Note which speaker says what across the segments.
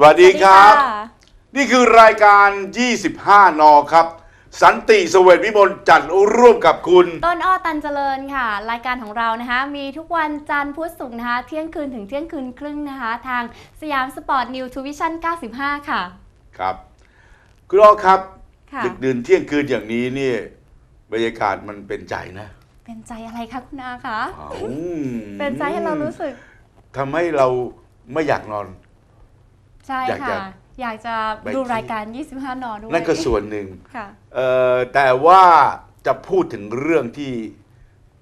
Speaker 1: สวัสดีครับ
Speaker 2: สวัสดีะ
Speaker 1: นี่คือรายการ 25 นอครับ สันติเสวตวิมลจัดร่วมกับคุณ
Speaker 2: ต้นอ้อตันเจริญค่ะ รายการของเรานะคะ มีทุกวันจันทร์พุธศุกร์นะคะ เที่ยงคืนถึงเที่ยงคืนครึ่งนะคะ ทางสยามสปอร์ตนิวทูวิชั่น 95 ค่ะ
Speaker 1: ครับ คุณอ้อครับ
Speaker 2: ค่ะ
Speaker 1: ดึกดื่นเที่ยงคืนอย่างนี้นี่บรรยากาศมันเป็นใจนะ
Speaker 2: เป็นใจอะไรคะคุณอาคะ
Speaker 1: เอา
Speaker 2: เป็นใจให้เรารู้สึก
Speaker 1: ทำให้เราไม่อยากนอน
Speaker 2: ใช่
Speaker 1: อยากจะ
Speaker 2: ค่ะ อยากจะ
Speaker 1: ไป
Speaker 2: ดู
Speaker 1: ที่
Speaker 2: รายการ 25 นอด้วย
Speaker 1: นั่นก็ส่วนหนึ่ง
Speaker 2: ค่ะ
Speaker 1: เอ่อแต่ว่าจะพูดถึงเรื่องที่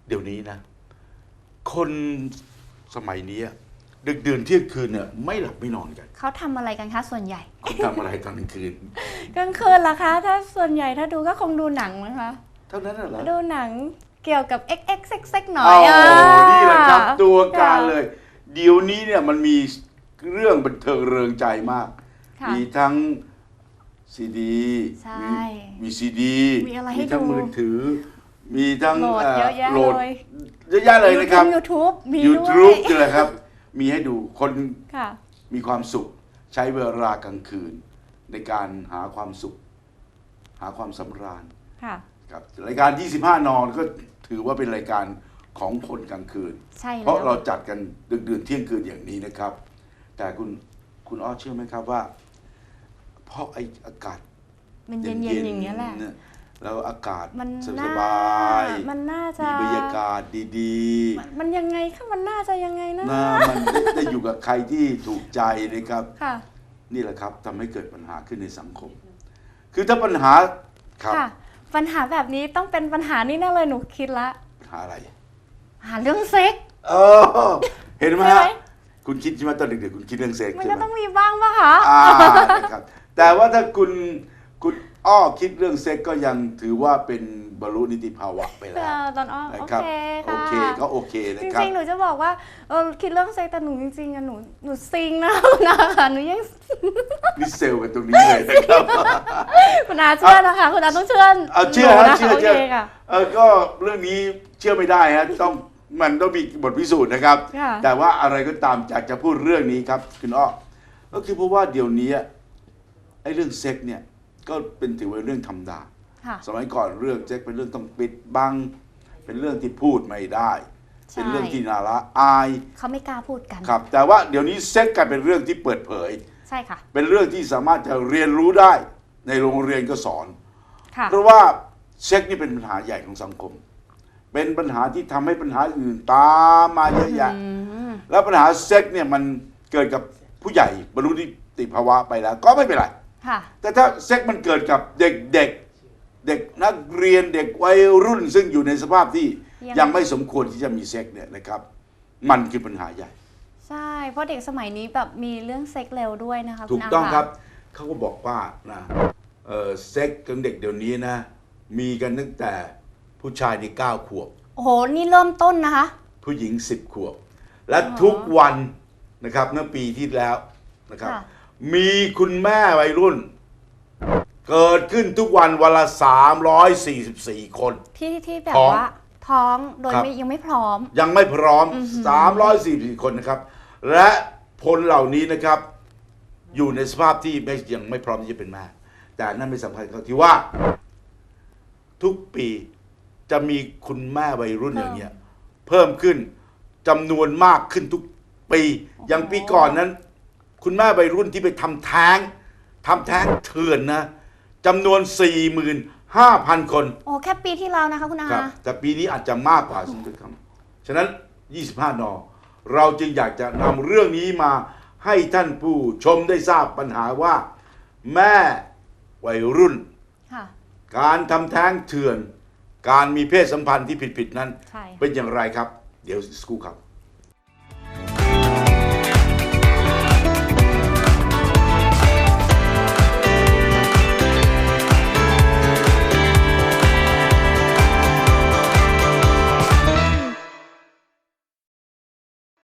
Speaker 1: เดี๋ยวนี้นะ คนสมัยนี้อะดึกดื่นเที่ยงคืนเนี่ยไม่หลับไม่นอนกัน
Speaker 2: เขาทำอะไรกันคะส่วนใหญ่
Speaker 1: คุณทำอะไรตอนกลางคืน
Speaker 2: กลางคืนล่ะคะ ถ้าส่วนใหญ่ถ้าดูก็คงดูหนังนะคะ
Speaker 1: เท่านั้นน่ะเหรอ
Speaker 2: ดูหนังเกี่ยวกับ x x x x หน่อ
Speaker 1: เอา
Speaker 2: ยอะ
Speaker 1: นี่แหละครับ ตัวการ
Speaker 2: ค่ะ
Speaker 1: เลย เดี๋ยวนี้เนี่ยมันมี เรื่องบันเทิงเริงใจมาก
Speaker 2: ค่ะ
Speaker 1: มีทั้งซีดี
Speaker 2: ใช่
Speaker 1: มีซีดี
Speaker 2: มีอะไรให้
Speaker 1: ทั้ง
Speaker 2: ดู
Speaker 1: มือถือ มีทั้ง
Speaker 2: โหลดเยอะแยะ
Speaker 1: โหลด
Speaker 2: เลย
Speaker 1: เยอะแยะเลยนะครับ
Speaker 2: ยูทูบมี
Speaker 1: ยู
Speaker 2: ด้
Speaker 1: ทู
Speaker 2: ว
Speaker 1: บ
Speaker 2: ย
Speaker 1: นี่แหละครับ มีให้ดูคน
Speaker 2: ค่ะ
Speaker 1: มีความสุข ใช้เวลากลางคืน ในการหาความสุข หาความสำราญ
Speaker 2: ค่ะ
Speaker 1: ครับรายการ 25 นอนก็ถือว่าเป็นรายการของคนกลางคืน
Speaker 2: ใช่
Speaker 1: เพ
Speaker 2: แล้ว
Speaker 1: ราะเราจัดกันดึกดื่นเที่ยงคืนอย่างนี้นะครับ แต่คุณคุณอ้อเชื่อไหมครับว่า เพราะไออากาศ
Speaker 2: มันเย็นๆอย่างเงี้ยแหละ
Speaker 1: เนี่ยแล้วอากาศ
Speaker 2: มัน
Speaker 1: ส
Speaker 2: น่า
Speaker 1: บาย
Speaker 2: มันน่าจะ
Speaker 1: มีบรรยากาศดี
Speaker 2: มันมันยังไงคะมันน่าจะยังไงนะ
Speaker 1: ๆนะมันได้อยู่กับใครที่ถูกใจนะครับ
Speaker 2: ค่ะ
Speaker 1: นี่แหละครับทำให้เกิดปัญหาขึ้นในสังคม คือถ้าปัญหาครับ
Speaker 2: ค่ะ ปัญหาแบบนี้ต้องเป็นปัญหานี่แน่เลยหนูคิดละ
Speaker 1: ปัญหาอะไร
Speaker 2: หาเรื่องเซ็ก
Speaker 1: เออ เห็นไหม
Speaker 2: ใช่
Speaker 1: ฮะ
Speaker 2: ไหม
Speaker 1: คุณคิดใช่ไหมตอนเด็กๆคุณคิดเรื่องเซ็ก
Speaker 2: มัน
Speaker 1: ใช่
Speaker 2: ก็
Speaker 1: ไหม
Speaker 2: ต้องมีบ้างปะคะ
Speaker 1: อ่านะครับแต่ว่าถ้าคุณคุณอ้อคิดเรื่องเซ็กก็ยังถือว่าเป็นบรรลุนิติภาวะไป
Speaker 2: เอ
Speaker 1: แล้ว
Speaker 2: อตอนอ้อ
Speaker 1: นะ
Speaker 2: โอ
Speaker 1: ครับ
Speaker 2: เค
Speaker 1: โอ
Speaker 2: ค่ะ
Speaker 1: เคก็โอเคนะ
Speaker 2: จ
Speaker 1: ครับ
Speaker 2: ริงๆหนูจะบอกว่าเออคิดเรื่องเซ็กแต่หนูจริงๆอะหนูหนูซิงนะคุณอาค่ะหนูยัง
Speaker 1: นี่เซลล์กันตรงนี้เลยนะครับ
Speaker 2: คุณอาเชื่อนะคะคุณอาต้องเชื่อ
Speaker 1: เอาเชื่อ
Speaker 2: หนู
Speaker 1: ฮะ
Speaker 2: นะ
Speaker 1: เชื่อ
Speaker 2: โอ
Speaker 1: เชื่อ
Speaker 2: เคค่ะ
Speaker 1: เออก็เรื่องนี้เชื่อไม่ได้ฮะต้อง มันต้องมีบทพิสูจน์นะครับ
Speaker 2: ค่ะ
Speaker 1: แต่ว่าอะไรก็ตามอยากจะพูดเรื่องนี้ครับคุณอ้อก็คือเพราะว่าเดี๋ยวนี้ไอ้เรื่องเซ็กเนี่ยก็เป็นถือว่าเรื่องธรรมดา
Speaker 2: ค่ะ
Speaker 1: สมัยก่อนเรื่องเซ็กเป็นเรื่องต้องปิดบัง เป็นเรื่องที่พูดไม่ได้
Speaker 2: ใช่
Speaker 1: เป็นเรื่องที่นาละอาย
Speaker 2: เขาไม่กล้าพูดกัน
Speaker 1: ครับ แต่ว่าเดี๋ยวนี้เซ็กกลายเป็นเรื่องที่เปิดเผย
Speaker 2: ใช่ค่ะ
Speaker 1: เป็นเรื่องที่สามารถจะเรียนรู้ได้ในโรงเรียนก็สอน
Speaker 2: ค่ะ
Speaker 1: เพราะว่าเซ็กนี่เป็นปัญหาใหญ่ของสังคม เป็นปัญหาที่ทำให้ปัญหาอื่นตามมาเยอะแยะ
Speaker 2: อืม
Speaker 1: แล้วปัญหาเซ็กเนี่ยมันเกิดกับผู้ใหญ่บรรลุนิติภาวะไปแล้ว ก็ไม่เป็นไร
Speaker 2: ค่ะ
Speaker 1: แต่ถ้าเซ็กมันเกิดกับเด็กเด็กเด็กนักเรียนเด็กวัยรุ่น ซึ่งอยู่ในสภาพที่
Speaker 2: ยัง
Speaker 1: ยังไม่สมควรที่จะมีเซ็กเนี่ยนะครับ มันคือปัญหาใหญ่
Speaker 2: ใช่ เพราะเด็กสมัยนี้แบบมีเรื่องเซ็กเร็วด้วยนะคะ
Speaker 1: ถู
Speaker 2: ณ
Speaker 1: ก
Speaker 2: อา
Speaker 1: ต้องะครับเขาก็บอกว่านะเออเซ็กของเด็กเดี๋ยวนี้นะ มีกันตั้งแต่ ผู้ชายในเก้าขวบ
Speaker 2: โอ้โห นี่เริ่มต้นนะคะ
Speaker 1: ผู้หญิงสิบขวบ และทุกวันนะครับเมื่อปีที่แล้วนะครับ
Speaker 2: ค่ะ
Speaker 1: มีคุณแม่วัยรุ่น เกิดขึ้นทุกวันวันละ344 คน
Speaker 2: ที่ที่แบบ
Speaker 1: ท้อง
Speaker 2: ว่าท้องโดย
Speaker 1: ครับ
Speaker 2: ไม่ยังไม่พร้อม
Speaker 1: ยังไม่พร้อม
Speaker 2: อือหือ
Speaker 1: 344 คนนะครับ และพลเหล่านี้นะครับ อยู่ในสภาพที่ไม่ยังไม่พร้อมที่จะเป็นแม่แต่นั่นไม่สำคัญเขาที่ว่า ทุกปี จะมีคุณแม่วัยรุ่นอย่างเนี้ยเพิ่มขึ้นจำนวนมากขึ้นทุกปีอย่างปีก่อนนั้น คุณแม่วัยรุ่นที่ไปทำแท้งทำแท้งเถื่อนนะจำนวน45,000 คน
Speaker 2: โอ้แค่ปีที่แล้วนะคะคุณอา
Speaker 1: ครับแต่ปีนี้อาจจะมากกว่าซึ่งด้วยคำฉะนั้น 25 นอ เราจึงอยากจะนำเรื่องนี้มาให้ท่านผู้ชมได้ทราบปัญหาว่า แม่วัยรุ่น
Speaker 2: ค่ะ
Speaker 1: การทำแท้งเถื่อน การมีเพศสัมพันธ์ที่ผิดๆนั้น
Speaker 2: ใช่
Speaker 1: เป็นอย่างไรครับ เดี๋ยวสกครู่ครับ